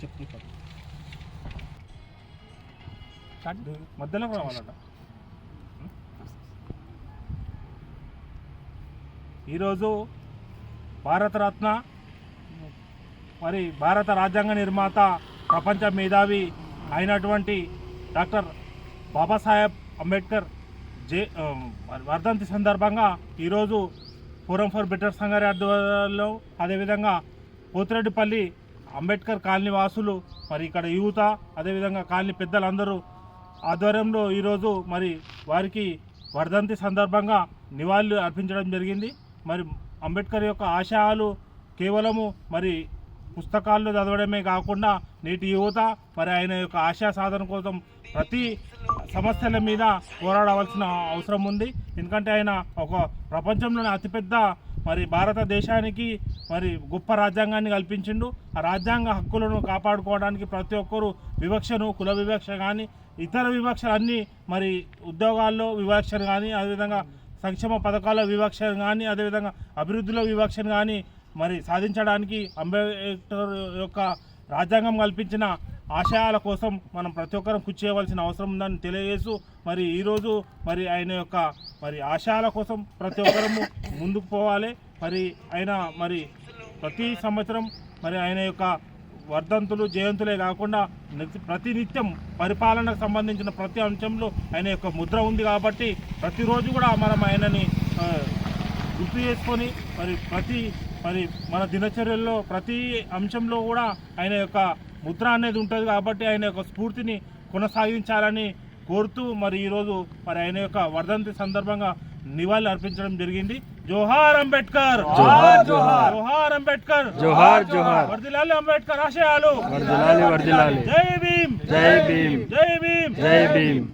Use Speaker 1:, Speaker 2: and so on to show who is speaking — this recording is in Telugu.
Speaker 1: చెప్పు మధ్యలో రావాలట ఈరోజు భారతరత్న మరి భారత రాజ్యాంగ నిర్మాత ప్రపంచ మేధావి అయినటువంటి డాక్టర్ బాబాసాహెబ్ అంబేద్కర్ జే వర్ధంతి సందర్భంగా ఈరోజు ఫోరం ఫర్ బెటర్ సంగారి ఆధ్వర్యంలో అదేవిధంగా పోతిరెడ్డిపల్లి అంబేద్కర్ కాలనీ వాసులు మరి ఇక్కడ యువత అదేవిధంగా కాలనీ పెద్దలందరూ ఆధ్వర్యంలో ఈరోజు మరి వారికి వర్ధంతి సందర్భంగా నివాళులు అర్పించడం జరిగింది. మరి అంబేద్కర్ యొక్క ఆశయాలు కేవలము మరి పుస్తకాల్లో చదవడమే కాకుండా నేటి యువత మరి ఆయన యొక్క ఆశయ సాధన కోసం ప్రతి సమస్యల మీద పోరాడవలసిన అవసరం ఉంది. ఎందుకంటే ఆయన ఒక ప్రపంచంలోనే అతిపెద్ద మరి భారతదేశానికి మరి గొప్ప రాజ్యాంగాన్ని కల్పించిండు. ఆ రాజ్యాంగ హక్కులను కాపాడుకోవడానికి ప్రతి ఒక్కరూ వివక్షను కుల వివక్ష కానీ ఇతర వివక్షలు అన్నీ మరి ఉద్యోగాల్లో వివక్షను కానీ అదేవిధంగా సంక్షేమ పథకాల వివక్షను కానీ అదేవిధంగా అభివృద్ధిలో వివక్షను కానీ మరి సాధించడానికి అంబేద్కర్ యొక్క రాజ్యాంగం కల్పించిన ఆశయాల కోసం మనం ప్రతి ఒక్కరం కృషి చేయవలసిన అవసరం ఉందని తెలియజేస్తూ మరి ఈరోజు మరి ఆయన యొక్క మరి ఆశయాల కోసం ప్రతి ఒక్కరము ముందుకు పోవాలి. మరి ఆయన మరి ప్రతి సంవత్సరం మరి ఆయన యొక్క వర్ధంతులు జయంతులే కాకుండా నిత్య- ప్రతినిత్యం పరిపాలనకు సంబంధించిన ప్రతి అంశంలో ఆయన యొక్క ముద్ర ఉంది కాబట్టి ప్రతిరోజు కూడా మనం ఆయనని గుర్తు చేసుకొని మరి ప్రతి మరి మన దినచర్యల్లో ప్రతి అంశంలో కూడా ఆయన యొక్క ముద్ర అనేది ఉంటుంది కాబట్టి ఆయన యొక్క స్ఫూర్తిని కొనసాగించాలని కోరుతూ మరి ఈరోజు మరి ఆయన యొక్క వర్ధంతి సందర్భంగా నివాళులు అర్పించడం జరిగింది. జోహార్ అంబేద్కర్!
Speaker 2: జోహార్, జోహార్.
Speaker 1: జోహార్ అంబేద్కర్!
Speaker 2: జోహార్, జోహార్.
Speaker 1: వర్దిలాలి అంబేద్కర్ ఆశయాలు. జై భీమ్!
Speaker 2: జై భీమ్!
Speaker 1: జై భీమ్!
Speaker 2: జై భీమ్!